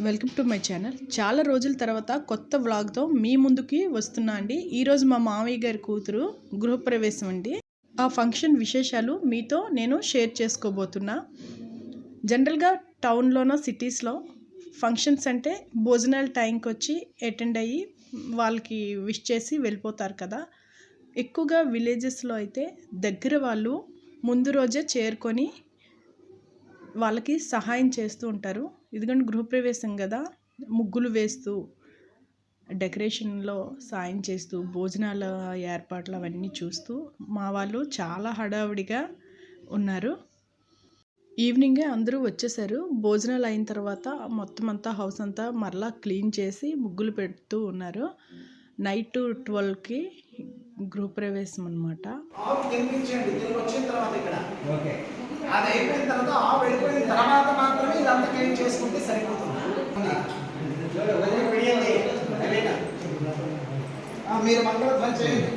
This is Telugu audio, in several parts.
Welcome to my channel. చాలా రోజుల తర్వాత కొత్త వ్లాగ్తో మీ ముందుకి వస్తున్నా అండి. ఈరోజు మా మామయ్య గారి కూతురు గృహప్రవేశం అండి. ఆ ఫంక్షన్ విశేషాలు మీతో నేను షేర్ చేసుకోబోతున్నా. జనరల్గా టౌన్లోనో సిటీస్లో ఫంక్షన్స్ అంటే భోజనాల టైంకి వచ్చి అటెండ్ అయ్యి వాళ్ళకి విష్ చేసి వెళ్ళిపోతారు కదా. ఎక్కువగా విలేజెస్లో అయితే దగ్గర వాళ్ళు ముందు రోజే చేరుకొని వాళ్ళకి సహాయం చేస్తూ ఉంటారు. ఎందుకంటే గృహప్రవేశం కదా. ముగ్గులు వేస్తూ డెకరేషన్లో సాయం చేస్తూ భోజనాల ఏర్పాట్లు అవన్నీ చూస్తూ మా వాళ్ళు చాలా హడావుడిగా ఉన్నారు. ఈవినింగే అందరూ వచ్చేసారు. భోజనాలు అయిన తర్వాత మొత్తం అంతా హౌస్ అంతా మరలా క్లీన్ చేసి ముగ్గులు పెడుతూ ఉన్నారు. నైట్ ట్వెల్వ్కి గృహప్రవేశం అనమాట అది అయిపోయిన తర్వాత ఆవు వెళ్ళిపోయిన తర్వాత మాత్రమే ఇదంతా క్లీన్ చేసుకుంటే సరిపోతుంది. మీరు మంగళ ధ్వని చేయండి.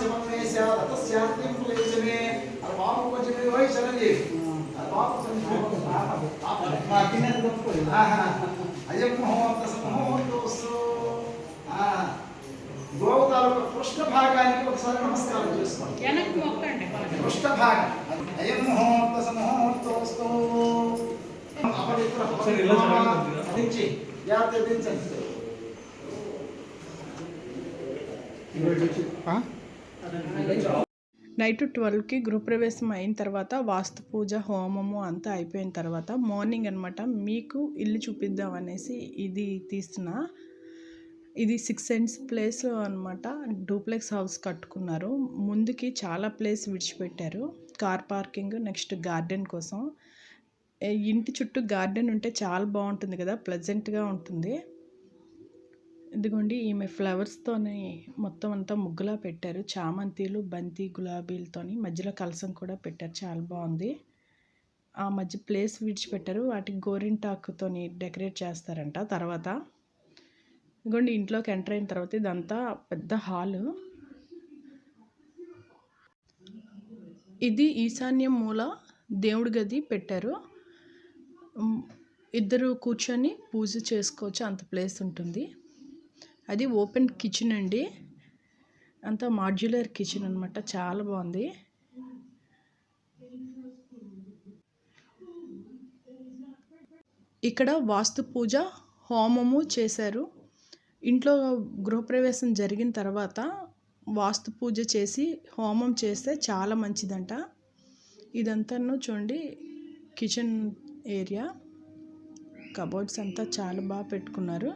శివం మే స్యాత్ తస్యాంత్యం క్లేశమే అది బాబు కొంచెం మీరు పోయి చలండి అది బాబు కొంచెం మా కింద అయ్యం మహోత్త సమహోత్తోస్తు గోవు తాలూకు పృష్ఠ భాగానికి ఒకసారి నమస్కారం చేసుకోండి వెనక్కి మొక్కండి పృష్ఠ భాగం అయం ముహూర్త సమూహూర్తోస్తు అపవిత్ర దించి జాగ్రత్త దించండి నైట్ ట్వెల్వ్కి గృహప్రవేశం అయిన తర్వాత వాస్తు పూజ హోమము అంతా అయిపోయిన తర్వాత మార్నింగ్ అనమాట మీకు ఇల్లు చూపిద్దాం అనేసి ఇది తీస్తున్నా. ఇది సిక్స్ సెంట్స్ ప్లేస్ అనమాట డూప్లెక్స్ హౌస్ కట్టుకున్నారు. ముందుకి చాలా ప్లేస్ విడిచిపెట్టారు. కార్ పార్కింగ్ నెక్స్ట్ గార్డెన్ కోసం. ఇంటి చుట్టూ గార్డెన్ ఉంటే చాలా బాగుంటుంది కదా ప్లెజెంట్గా ఉంటుంది. ఇదిగోండి ఈమె ఫ్లవర్స్తోని మొత్తం అంతా ముగ్గులా పెట్టారు. చామంతిలు బంతి గులాబీలతోని మధ్యలో కలసం కూడా పెట్టారు. చాలా బాగుంది. ఆ మధ్య ప్లేస్ విడిచిపెట్టారు. వాటికి గోరింటాకుతోని డెకరేట్ చేస్తారంట తర్వాత. ఇదిగోండి ఇంట్లోకి ఎంటర్ అయిన తర్వాత ఇదంతా పెద్ద హాలు ఇది ఈశాన్యం మూల దేవుడి గది పెట్టారు. ఇద్దరు కూర్చొని పూజ చేసుకోవచ్చు. అంత ప్లేస్ ఉంటుంది. అది ఓపెన్ కిచెన్ అండి. అంతా మాడ్యులర్ కిచెన్ అనమాట చాలా బాగుంది. ఇక్కడ వాస్తు పూజ హోమము చేశారు. ఇంట్లో గృహప్రవేశం జరిగిన తర్వాత వాస్తు పూజ చేసి హోమం చేస్తే చాలా మంచిదంట. ఇదంతాను చూడండి. Kitchen area. కబోర్డ్స్ అంతా చాలా బాగా పెట్టుకున్నారు.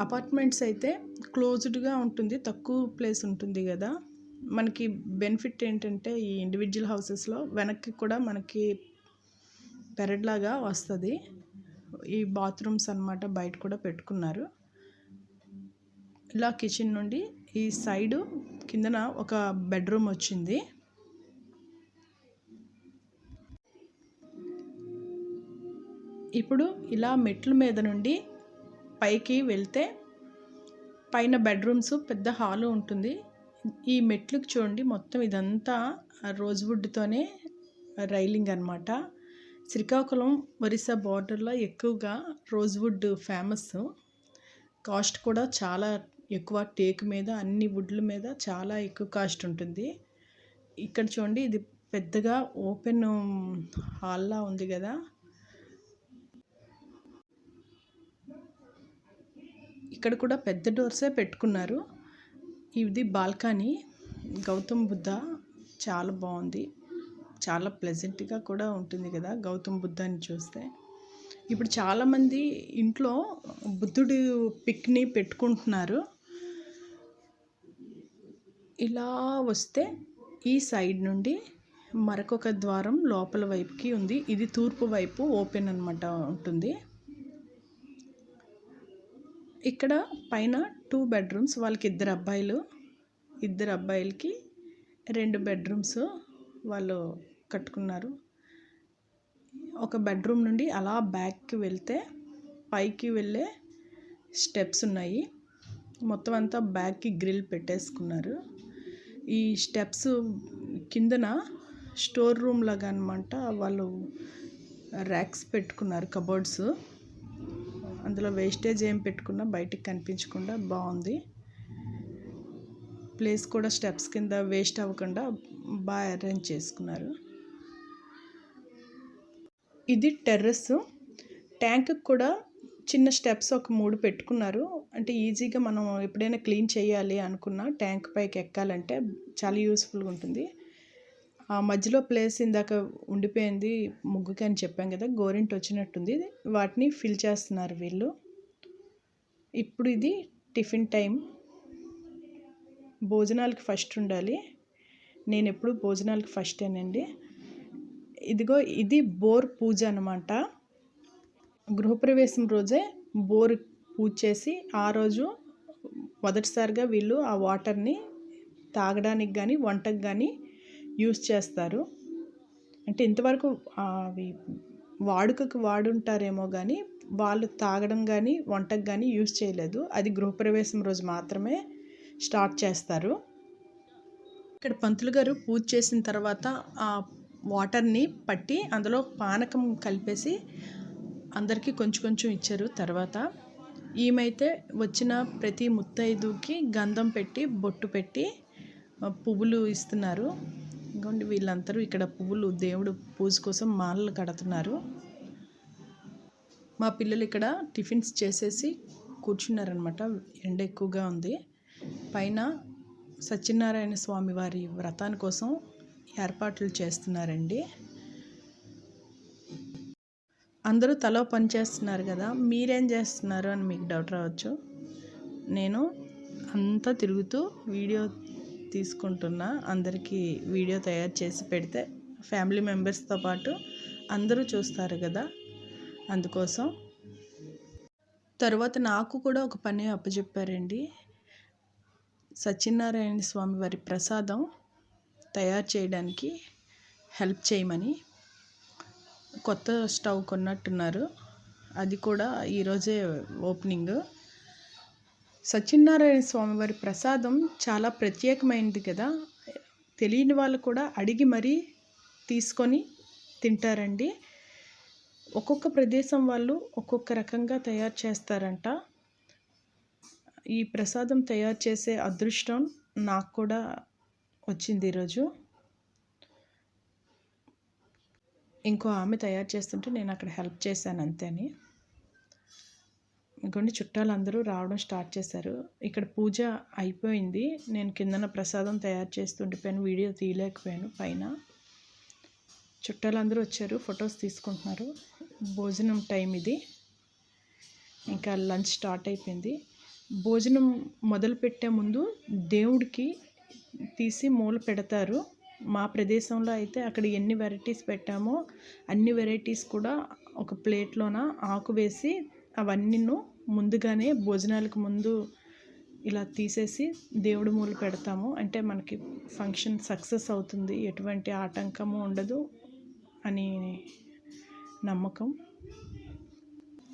అపార్ట్మెంట్స్ అయితే క్లోజ్డ్గా ఉంటుంది తక్కువ ప్లేస్ ఉంటుంది కదా. మనకి బెనిఫిట్ ఏంటంటే ఈ ఇండివిజువల్ హౌసెస్లో వెనక్కి కూడా మనకి పెరడ్లాగా వస్తుంది. ఈ బాత్రూమ్స్ అన్నమాట బయట కూడా పెట్టుకున్నారు. ఇలా కిచెన్ నుండి ఈ సైడు కిందన ఒక బెడ్రూమ్ వచ్చింది. ఇప్పుడు ఇలా మెట్ల మీద నుండి పైకి వెళ్తే పైన బెడ్రూమ్స్ పెద్ద హాలు ఉంటుంది. ఈ మెట్లకు చూడండి మొత్తం ఇదంతా రోజ్వుడ్తోనే రైలింగ్ అన్నమాట. శ్రీకాకుళం ఒరిస్సా బార్డర్లో ఎక్కువగా రోజ్వుడ్ ఫేమస్. కాస్ట్ కూడా చాలా ఎక్కువ. టేక్ మీద అన్ని వుడ్ల మీద చాలా ఎక్కువ కాస్ట్ ఉంటుంది. ఇక్కడ చూడండి ఇది పెద్దగా ఓపెన్ హాల్లా ఉంది కదా. ఇక్కడ కూడా పెద్ద డోర్సే పెట్టుకున్నారు. ఇది బాల్కనీ. గౌతమ్ బుద్ధ చాలా బాగుంది. చాలా ప్లెజెంట్గా కూడా ఉంటుంది కదా గౌతమ్ బుద్ధాన్ని చూస్తే. ఇప్పుడు చాలామంది ఇంట్లో బుద్ధుడు పిక్ని పెట్టుకుంటున్నారు. ఇలా వస్తే ఈ సైడ్ నుండి మరొక ద్వారం లోపల వైపుకి ఉంది. ఇది తూర్పు వైపు ఓపెన్ అనమాట ఉంటుంది. ఇక్కడ పైన టూ బెడ్రూమ్స్ వాళ్ళకి ఇద్దరు అబ్బాయిలు. ఇద్దరు అబ్బాయిలకి రెండు బెడ్రూమ్స్ వాళ్ళు కట్టుకున్నారు. ఒక బెడ్రూమ్ నుండి అలా బ్యాక్కి వెళ్తే పైకి వెళ్ళే స్టెప్స్ ఉన్నాయి. మొత్తం అంతా బ్యాక్కి గ్రిల్ పెట్టేసుకున్నారు. ఈ స్టెప్స్ కిందన స్టోర్ రూమ్ లాగా అనమాట వాళ్ళు ర్యాక్స్ పెట్టుకున్నారు కబోర్డ్స్ అందులో వేస్టేజ్ ఏం పెట్టుకున్నా బయటికి కనిపించకుండా బాగుంది. ప్లేస్ కూడా స్టెప్స్ కింద వేస్ట్ అవ్వకుండా బాగా అరేంజ్ చేసుకున్నారు. ఇది టెర్రస్ ట్యాంక్ కూడా చిన్న స్టెప్స్ ఒక మూడు పెట్టుకున్నారు. అంటే ఈజీగా మనం ఎప్పుడైనా క్లీన్ చేయాలి అనుకున్న ట్యాంక్ పైకి ఎక్కాలంటే చాలా యూస్ఫుల్గా ఉంటుంది. మధ్యలో ప్లేస్ ఇందాక ఉండిపోయింది ముగ్గుకి అని చెప్పాం కదా గోరింట్ వచ్చినట్టుంది వాటిని ఫిల్ చేస్తున్నారు వీళ్ళు. ఇప్పుడు ఇది టిఫిన్ టైం భోజనాలకి ఫస్ట్ ఉండాలి. నేను ఎప్పుడు భోజనాలకి ఫస్టేనండి ఇదిగో ఇది బోర్ పూజ అనమాట గృహప్రవేశం రోజే బోర్ పూజ చేసి ఆ రోజు మొదటిసారిగా వీళ్ళు ఆ వాటర్ని తాగడానికి కానీ వంటకు కానీ యూస్ చేస్తారు. అంటే ఇంతవరకు అవి వాడుకకు వాడుంటారేమో కానీ వాళ్ళు తాగడం కానీ వంటకు కానీ యూస్ చేయలేదు. అది గృహప్రవేశం రోజు మాత్రమే స్టార్ట్ చేస్తారు. ఇక్కడ పంతులు గారు పూజ చేసిన తర్వాత ఆ వాటర్ని పట్టి అందులో పానకం కలిపేసి అందరికీ కొంచెం కొంచెం ఇచ్చారు. తర్వాత ఈమెయితే వచ్చిన ప్రతి ముత్తైదుకి గంధం పెట్టి బొట్టు పెట్టి పువ్వులు ఇస్తున్నారు. ఇంకోండి వీళ్ళందరూ ఇక్కడ పువ్వులు దేవుడు పూజ కోసం మాలలు కడుతున్నారు. మా పిల్లలు ఇక్కడ టిఫిన్స్ చేసేసి కూర్చున్నారనమాట ఎండ ఎక్కువగా ఉంది. పైన సత్యనారాయణ స్వామి వారి వ్రతాని కోసం ఏర్పాట్లు చేస్తున్నారండి. అందరూ తలో పని చేస్తున్నారు కదా మీరేం చేస్తున్నారు అని మీకు డౌట్ రావచ్చు. నేను అంతా తిరుగుతూ వీడియో తీసుకుంటున్నా అందరికీ వీడియో తయారు చేసి పెడితే ఫ్యామిలీ మెంబర్స్తో పాటు అందరూ చూస్తారు కదా. అందుకోసం తర్వాత నాకు కూడా ఒక పని అప్పచెప్పారండి సత్యనారాయణ స్వామి వారి ప్రసాదం తయారు చేయడానికి హెల్ప్ చేయమని కొత్త స్టవ్ కొన్నట్టున్నారు. అది కూడా ఈరోజే ఓపెనింగ్. సత్యనారాయణ స్వామి వారి ప్రసాదం చాలా ప్రత్యేకమైనది కదా. తెలియని వాళ్ళు కూడా అడిగి మరీ తీసుకొని తింటారండి. ఒక్కొక్క ప్రదేశం వాళ్ళు ఒక్కొక్క రకంగా తయారు చేస్తారంట. ఈ ప్రసాదం తయారు చేసే అదృష్టం నాకు కూడా వచ్చింది ఈరోజు. ఇంకో ఆమె తయారు చేస్తుంటే నేను అక్కడ హెల్ప్ చేశాను అంతేని ఇంకొన్ని చుట్టాలు అందరూ రావడం స్టార్ట్ చేశారు. ఇక్కడ పూజ అయిపోయింది. నేను కిందన ప్రసాదం తయారు చేస్తుండిపోయాను వీడియో తీయలేకపోయాను పైన. చుట్టాలందరూ వచ్చారు ఫొటోస్ తీసుకుంటున్నారు. భోజనం టైం ఇది. ఇంకా లంచ్ స్టార్ట్ అయిపోయింది. భోజనం మొదలుపెట్టే ముందు దేవుడికి తీసి మూల పెడతారు. మా ప్రదేశంలో అయితే అక్కడ ఎన్ని వెరైటీస్ పెట్టామో అన్ని వెరైటీస్ కూడా ఒక ప్లేట్లోన ఆకు వేసి అవన్నీ ముందుగానే భోజనాలకు ముందు ఇలా తీసేసి దేవుడి మూలు పెడతాము. అంటే మనకి ఫంక్షన్ సక్సెస్ అవుతుంది. ఎటువంటి ఆటంకము ఉండదు అని నమ్మకం.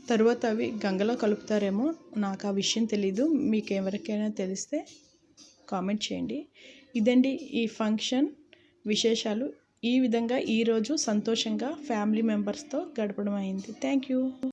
తర్వాత అవి గంగలో కలుపుతారేమో నాకు ఆ విషయం తెలీదు. మీకు ఎవరికైనా తెలిస్తే కామెంట్ చేయండి. ఇదండి ఈ ఫంక్షన్ విశేషాలు. ఈ విధంగా ఈరోజు సంతోషంగా ఫ్యామిలీ మెంబర్స్తో గడపడం అయింది. Thank you.